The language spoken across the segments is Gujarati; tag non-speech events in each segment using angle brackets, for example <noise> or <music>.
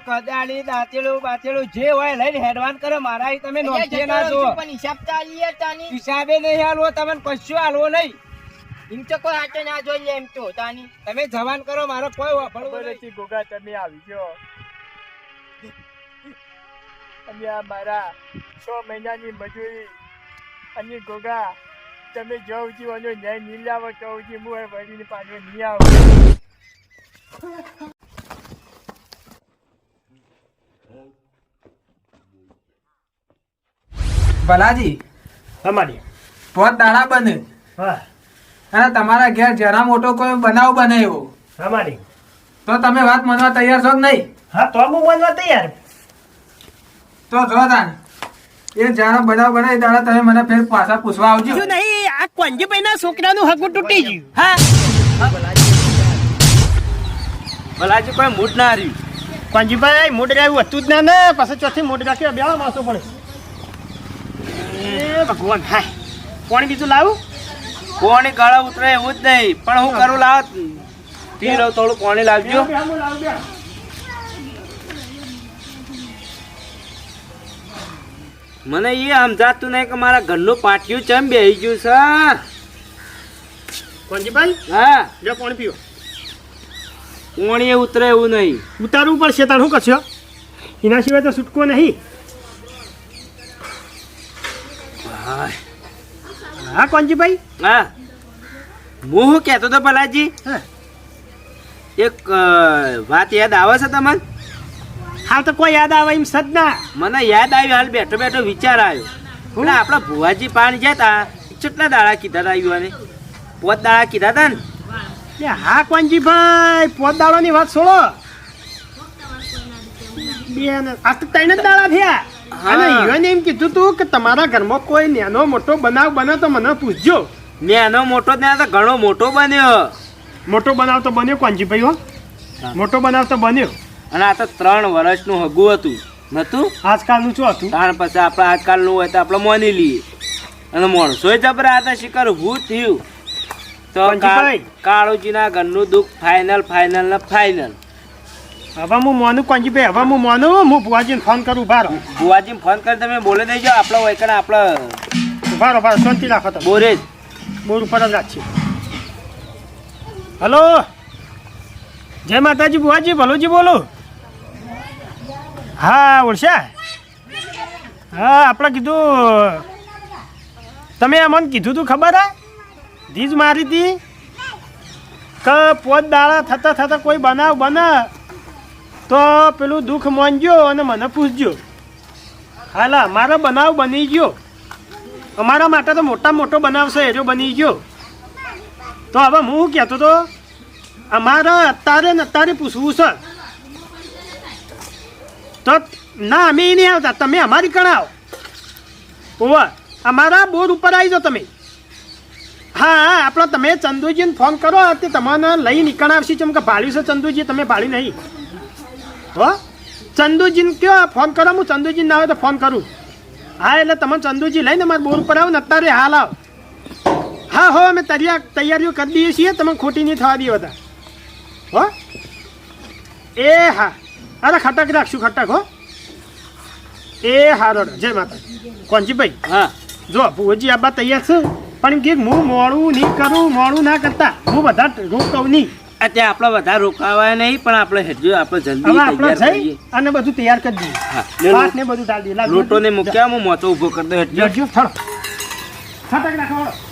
કદાળી દાંતેલું બાતેલું જે હોય લઈને હેડવાન કરે. મારા અહીં તમે નોંધીએ ના જુઓ. પણ હિસાબ તો આલીએ તાની. હિસાબે નહીં હાલવો તમને કશું હાલવો નહીં. એમ તો કોઈ હાથે ના જોઈએ એમ તો તાની. તમે જવાન કરો મારો કોઈ વાપરવું નથી ગોગા તમે આવી ગયો અને આ મારા છ મહિનાની મજૂરી. અને ગોગા તમે જવ ઉજી વાનો ન્યાય નહીં લાવો તો ઉજી હું એ વળીને પાછો નહીં આવું. ભલાજી અમારી. પોત દાડા બને. હા. અને તમારા ઘેર જરા મોટો કોઈ બનાવ બને એવો. અમારી. તો તમે વાત માનવા તૈયાર છો કે નહીં? હા તો હું માનવા તૈયાર. તો જો તાન એ જાણો બનાવ બને એ દાડા તમે મને ફેર પાછા પૂછવા આવજો. નહીં આ કોંજીભાઈ ના છોકરાનું હગું તૂટી ગયું. હા. ભલાજી. કોઈ મૂડ ના રહ્યું. કંજીભાઈ મોઢ રહ્યું હતું જ ના ને. પાછા ચોથી મૂડ રાખ્યો બે માસો પડે. ભગવાન હાય. કોણ બીજું લાવું કોણી ગળા ઉતરે એવું જ નહીં. પણ હું કરું લાવ પી લઉં થોડું કોણી લાવજો. મને એ સમજાતું નહીં કે મારા ઘરનું પાટિયું ચમ બેહી ગયું છે. હા. જો પાણી પીવો? કોણીએ ઉતરે એવું નહીં. ઉતારવું પડશે તાર શું કરશો? એના સિવાય તો છૂટકો નહીં. હા કોંજીભાઈ હા. હું શું કહેતો તો ભલાજી? હા. એક વાત યાદ આવે છે તમને? હાલ તો કોઈ યાદ આવે એમ સદના મને યાદ આવ્યું હાલ બેઠો બેઠો વિચાર આવ્યો. હું? આપણા ભુવાજી પાણી જતા કેટલા દાડા કીધા હતા આવ્યું પોત દાડા કીધા હતા ને? એ હા કોંજીભાઈ પોત દાડોની વાત છોડો બે ત્રણ જ દાડા થયા. હા. અને ઈવન એમ કીધું તું કે તમારા ઘરમાં કોઈ નેનો મોટો બનાવ બને તો મને પૂછજો. નેનો મોટો ત્યાં તો ઘણો મોટો બન્યો. મોટો બનાવ તો બન્યો કોંજીભાઈ હો. મોટો બનાવ તો બન્યો. અને આ તો ત્રણ વર્ષનું હગું હતું. નતું આજકાલનું શું હતું? તાણ પછી આપણે આજકાલનું હોય તો આપણે મોની લઈએ. અને માણસો જબરા હતા શિકાર હું થયું. તો. કાળુજીના ઘરનું દુઃખ ફાઇનલ ફાઇનલ ને ફાઇનલ હવે હું મોનું કોંજીભાઈ હવે હું મોનું હું ભુવાજીને ફોન કરું બાર બુવાજી ફોન કરી તમે બોલી દેજો આપણો કે આપણે બારો બારો શાંતિ રાખો તો બોરે બોર ઉપર જ રાખશે હલો? જય માતાજી બુવાજી ભલોજી બોલો. હા ઓળશા? હા આપણે કીધું તમે મને કીધું તું ખબર હા? ધીજ મારી હતી કે પોત દાળા થતા થતા કોઈ બનાવ બને. તો પેલું દુઃખ માનજો અને મને પૂછજો. હાલા, મારો બનાવ બની ગયો. અમારા માટે તો મોટા મોટો બનાવશે એરો બની ગયો. તો હવે હું કહેતો તો અમારે અત્યારે ને અત્યારે પૂછવું છે. તો ના, અમે નહીં આવતા. તમે અમારી કણાવ ઓવા, અમારા બોર ઉપર આવી જાઓ તમે. હા હા આપણો તમે ચંદુજીને ફોન કરો, તે તમને લઈ નીકળ આવશે ચમ કે ભાળ્યું છે ચંદુજી? તમે ભાળી નહીં. હો? ચંદુજીને કયો ફોન કરો? હું ચંદુજી ના હોય તો ફોન કરું. હા એટલે તમે ચંદુજી લઈને મારા બોર ઉપર આવો ને અત્યારે હાલ આવ. હા હો અમે તૈયાર તૈયારીઓ કરી દઈએ છીએ. તમે ખોટી નહીં થવા દઈએ બધા. હો? એ હા. અરે ખટક રાખશું ખટક હો. એ હારો જય માતા કોંજીભાઈ હા. જો ભુવજી આબા તૈયાર છે. પણ કે હું મોડું નહીં કરું મોડું ના કરતા. હું બધા રોકવું નહીં. અત્યારે આપણે વધારે રોકાવાય નહીં પણ આપણે હેડજો આપણે જલ્દી તૈયાર અને બધું તૈયાર કરી દઈએ. પાક ને બધું ડાલ દઈએ. લોટો ને મૂક્યા હું મોતો ઊભો કરી દઉં હેડજો જજો થડો ખટક રાખો હાલો.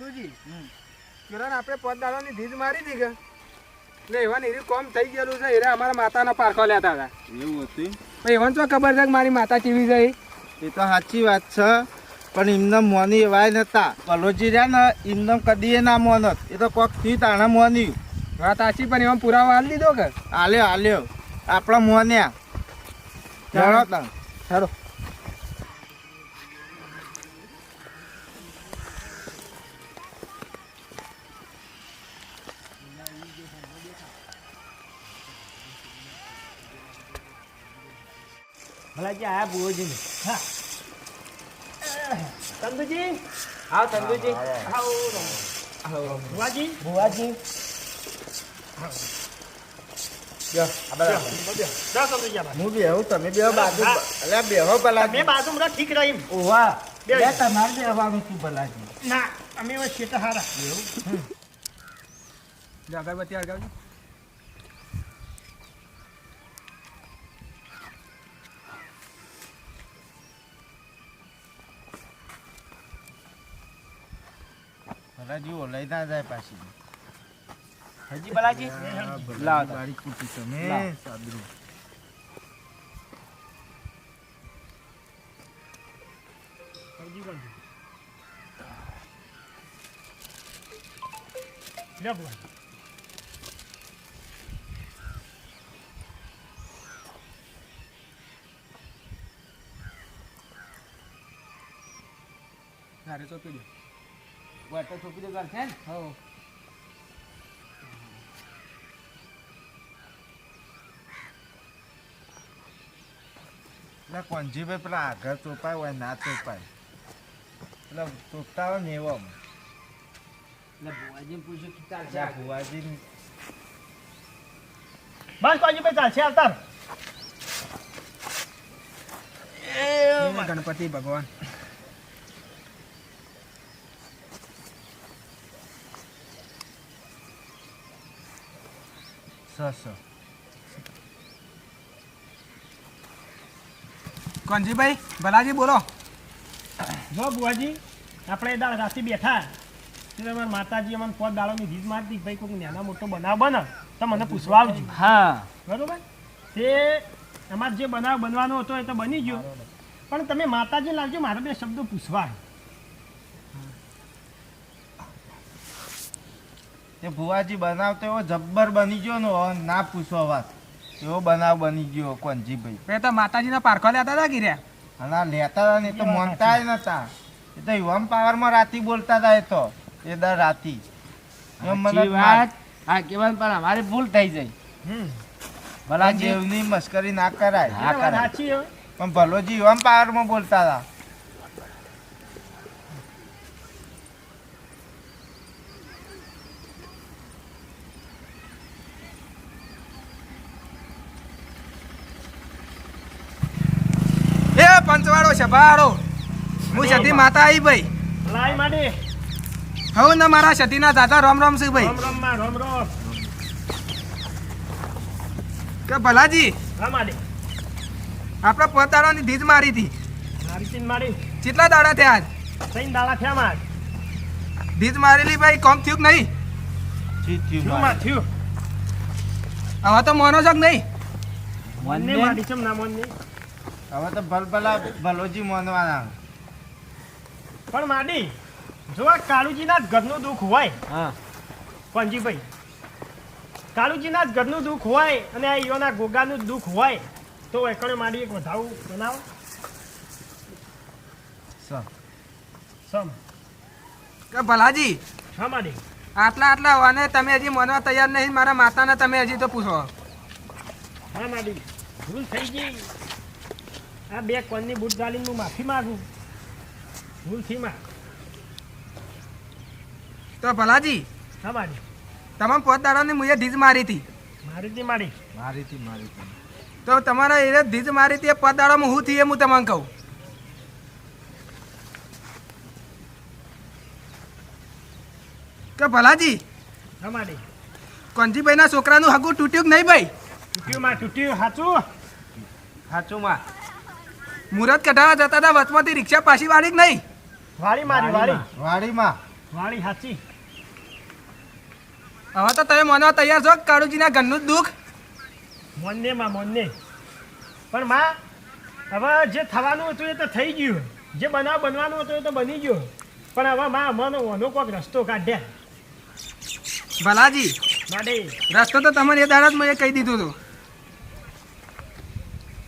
જા. કિરણ આપણે પોત દાડાની ધીજ મારી હતી કે? એટલે એવા એરી કોમ થઈ ગયેલું છે એરે અમારા માતાના પારખો લેતા હતા. એવું હતું પણ એવન તો ખબર છે કે મારી માતા કેવી છે એ? તો સાચી વાત છે પણ એમને મોની એવાય નતા. પલોજી રહ્યા ને એમને કદી ના મોનત એ તો કોકથી તાણા મોની. વાત સાચી પણ એમાં પુરાવો હાલ દીધો કે? હાલ્યો હાલ્યો આપણા મોન્યા. ચાલો તા સારો આ આયા ભુવોજી ને હા ચંદુજી આવો ભુવાજી? ભુવાજી. જાઓ ચંદુજી ભલાજી ઓલાઈ ના જાય પાછી હજી બલાજી લાવો. બારી કૂટી તમે હજી સાદરું. લે ભુવાજી ઘરે ચોપી દો વાટો થોપી દો ઘર છે ને? હો એટલે કોંજીભાઈ પેલા આગળ ચોપાય હોય ના ચોપાય. એટલે ચોપતા હોય ને એવો એટલે ભુવાજીને પૂછ્યું કે ચાલશે ભુવાજી બસ કોજીભાઈ ચાલશે આવતા. ગણપતિ ભગવાન. સ સ ભલાજી બોલો. જો બુવાજી આપણે એ દાળ રાતે બેઠા. એટલે અમારા માતાજી અમને પોત દાળોની રીત મારતી ભાઈ કોઈક નાના મોટો બનાવ બને તો મને પૂછવા આવજો. હા. બરોબર? તે અમારે જે બનાવ બનવાનો હતો એ તો બની ગયો. પણ તમે માતાજી લાવજો મારે બે શબ્દો પૂછવા તે ભુવાજી બનાવતો એવો જબ્બર બની ગયો ને ના પૂછો વાત. એવો બનાવ બની ગયો કોનજીભાઈ એ તો માતાજીના પારખો લેતા હતા ગીર્યા અને લેતા હતા ને એ તો મોનતા નતા. એ તો યુવાન પાવરમાં રાતી બોલતા હતા એ તો એ દર રાતી. એમ મને વાત. હા કેવાનું પણ અમારે ભૂલ થઈ જાય. હમ. ભલા જેવની મસ્કરી ના કરાય. ના કરાય. પણ ભલોજી યુવાન પાવરમાં બોલતા હતા. એ પંચવાડો સભાડો હું સતી માતા આવી ભાઈ. માડી હવે ને મારા સતીના દાદા રામ રામ છે ભાઈ. રોમ રોમમાં રોમ રોમ. કે ભલાજી હા માડી આપણે પોતાની ધીજ મારી હતી. મારી કેટલા દાડા થયા ત્રણ દાડા થયા માર. ધીજ મારેલી ભાઈ કોમ થયું કે નહીં? થયું હવે તો મોનો છે નહીં? મોન ને મારી છે ના મોનને. હવે તો ભલભલા ભલોજી માનવાના. પણ માડી જો આ કાળુજીના ઘરનું દુઃખ હોય હા. પંજીભાઈ કાળુજીના ઘરનું દુઃખ હોય અને આ ઈઓના ગોગાનું દુઃખ હોય તો એકડે માડી એક વધાવું બનાવો. સ સમ. કે ભલાજી હા માડી. આટલા આટલા વાને તમે હજી માનવા તૈયાર નહીં મારા માતાને તમે હજી તો પૂછો. હા માડી. ભૂલ થઈ ગઈ. આ બે કોનની બુટ ગાલીને હું માફી માગું. ભૂલથી માં તો ભલાજી તમારી તમામ પોતદારોની મુએ ધીજ મારી હતી મારી હતી મારી. મારી હતી મારી હતી તો તમારા એ ધીજ મારી હતી એ પોતદારોમાં હું થી એ હું તમને કહું. કે ભલાજી તમારી કોંજીભાઈના છોકરાનું હગું તૂટ્યું કે નહીં ભાઈ? તૂટ્યું માં તૂટ્યું. સાચું સાચું માં. મુહૂર્ત કઢાવા જતા હતા વચમાંથી રિક્ષા પાછી વાળી કે નહીં? વાળી મારી વાળી. વાડીમાં વાળી સાચી હવે તો તમે માનવા તૈયાર છો કાળુજીના ઘરનું જ દુઃખ? મોનને માં મોનને. પણ માં હવે જે થવાનું હતું એ તો થઈ ગયું. જે બનાવ બનવાનું હતું એ તો બની ગયો. પણ હવે માં અમને ઓનો કોઈક રસ્તો કાઢ્યા. ભલાજી માટે રસ્તો તો તમને એ દાડા જ મેં કહી દીધું હતું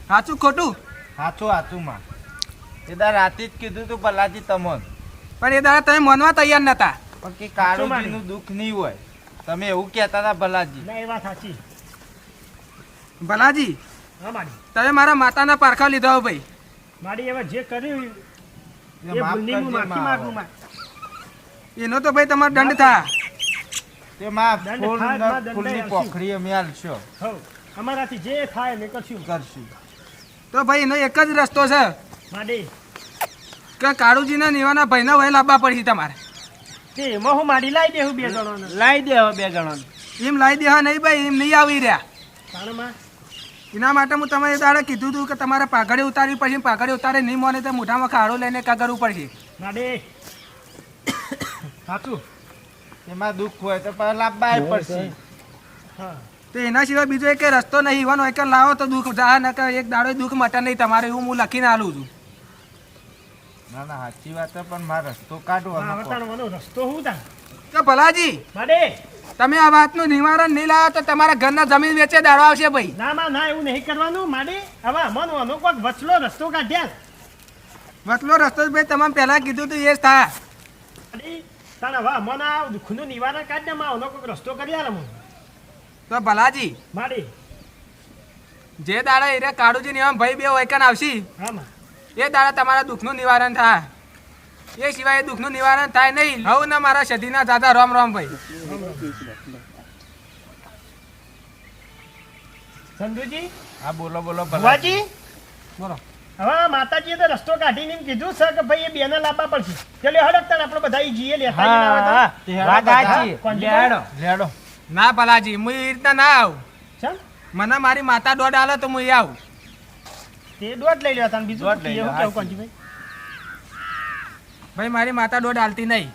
સાચું ખોટું? સાચું સાચું માં. એ દા રાતે જ કીધું તું પલાજી તમોન. પણ એ દાડા તમે મનવા તૈયાર નતા. પણ કે કાળુજીનું દુઃખ નહીં હોય. તમે એવું કહેતા હતા ભલાજી. ના એ વાત સાચી. ભલાજી હા માડી. તમે મારા માતાના પારખા લીધા હો ભાઈ. માડી એવા જે કર્યું એ હું માફી માવ. માં એનો તો ભાઈ તમારો દંડ થા. તે માં દંડ ફૂલ થાય, ફૂલની પોખરી અમે આલશો. હો અમારાથી જે થાય અમે કરશું. કરશું. તો ભાઈ એનો એક જ રસ્તો છે. માડી. કે કાળુજીના નીવાના ભાઈના ભાઈ લાવવા પડશે તમારે. એમાં હું માડી લાવી દેવું બે જણોને? લાવી દે હવે બે જણાને. એમ લાવી દેવા નહીં ભાઈ એમ નહીં આવી રહ્યા. એના માટે હું તમારે દાડે કીધું હતું કે તમારે પાઘડી ઉતારવી પડશે પાઘડી ઉતારે નહીં મોને તો મોઢામાં ખાડો લઈને કા કરવું પડશે? સાચું <coughs> એમાં દુઃખ હોય તો લાવવા પડશે. હા. તો એના સિવાય બીજો એક રસ્તો નહીં ઈવાનો એક લાવો તો દુઃખ જા ન એક દાડો દુઃખ મટે નહીં તમારે એવું હું લખીને આલું છું. ના ના સાચી વાત છે પણ મારે રસ્તો કાઢવાનો હા, વટાણવાનો રસ્તો હું તા તો ભલાજી માડી તમે આ વાતનું નિવારણ નહીં લાવો તો તમારા ઘરના જમીન વેચે દાડો આવશે ભાઈ. ના ના ના એવું નહીં કરવાનું માડે હવે અમનો અનો કોક વચલો રસ્તો કાઢ્યા વચલો રસ્તો ભાઈ તમામ પહેલા કીધું તો એ જ થાય તારા હવે અમોને આ દુઃખનું નિવારણ કાઢ ને માં અનો કોઈક રસ્તો કરી આલે મને તો ભલાજી માડી. જે દાડા એરે કાળુજી નિયમ ભાઈ બે વૈકન આવશી એ દાડા તમારા દુઃખનું નિવારણ થાય. એ સિવાય દુઃખનું નિવારણ થાય નહીં. હવ ને મારા સધીના દાદા રોમ રોમ ભાઈ. સંધુજી? હા બોલો બોલો ભલાજી. બોલો. હવે માતાજીએ તો રસ્તો કાઢીને એમ કીધું છે કે ભાઈ એ બેને લાવવા પડશે. ચલો હડકતા આપણે બધા જઈએ લેતા લેડો. લેડો. ના ભલાજી હું એ રીતના ના આવું. મને મારી માતા દોડ આલે તો હું એ આવું. તે દોઢ લઈ લેવા તને બીજું દોઢ લઈ એવું કેવું હાચી. કોણજીભાઈ ભાઈ મારી માતા દોડ હાલતી નહીં.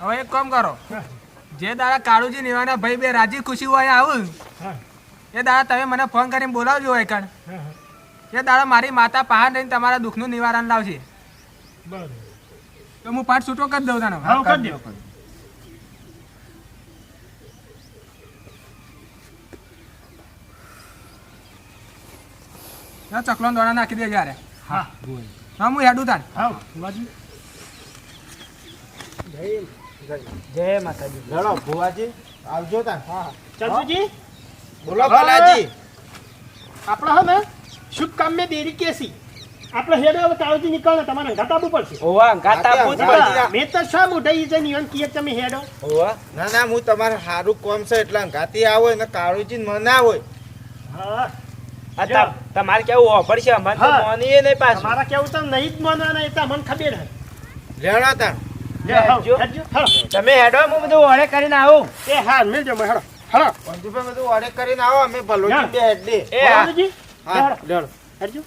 હવે એક કામ કરો. હા, જે દાડા કાળુજી નિવાના ભાઈ બે રાજી ખુશી હોય આવું હા, એ દાડા તમે મને ફોન કરીને બોલાવજો હોય કણ. હા, હા. એ દાડા મારી માતા પહાડ રહીને તમારા દુઃખનું નિવારણ લાવશે. બરોબર. તો હું પાઠ છૂટો કરી દઉં તને. હા કરી દો. હા ચકલો દોડા નાખી દે જ્યારે. હા. હા હું હેડું તાર. હા ભુવાજી. જય માતાજી. લેડો ભુવાજી. આવજો તાર. ચંદુજી? બોલો ભલાજી આપણે હે શુભ કામ મેં દેરી કેસી. આપણે હેડો હવે કાળજી નીકળને તમારે ઘાટ આપવું પડશે. ઓવા ગાતા ગાતા પૂછ ગાતા. પડશે. મેં તો શા મોઢાઈ છે નિયન કીએ તમે હેડો? ઓવા ના ના હું તમારે સારું કોમ છે એટલે ગાતી આવો ને કાળુજી મના હોય હા. તમારે કેવું હોભળશે અમને તો. મોનીએ નહીં પાછું. મારા કેવું તો નહીં જ માનવાના એ તો મને ખબર હે. લેણા તાર. તમે હેડો હું બધું ઓળે કરીને આવું. એ હા મિલજો મેં હેડો હેડો પંજુભાઈ બધું ઓર્ડર કરીને આવો અમે ભલોજી બે હેડ. દે એ હા. હા હેડો. હેડજો.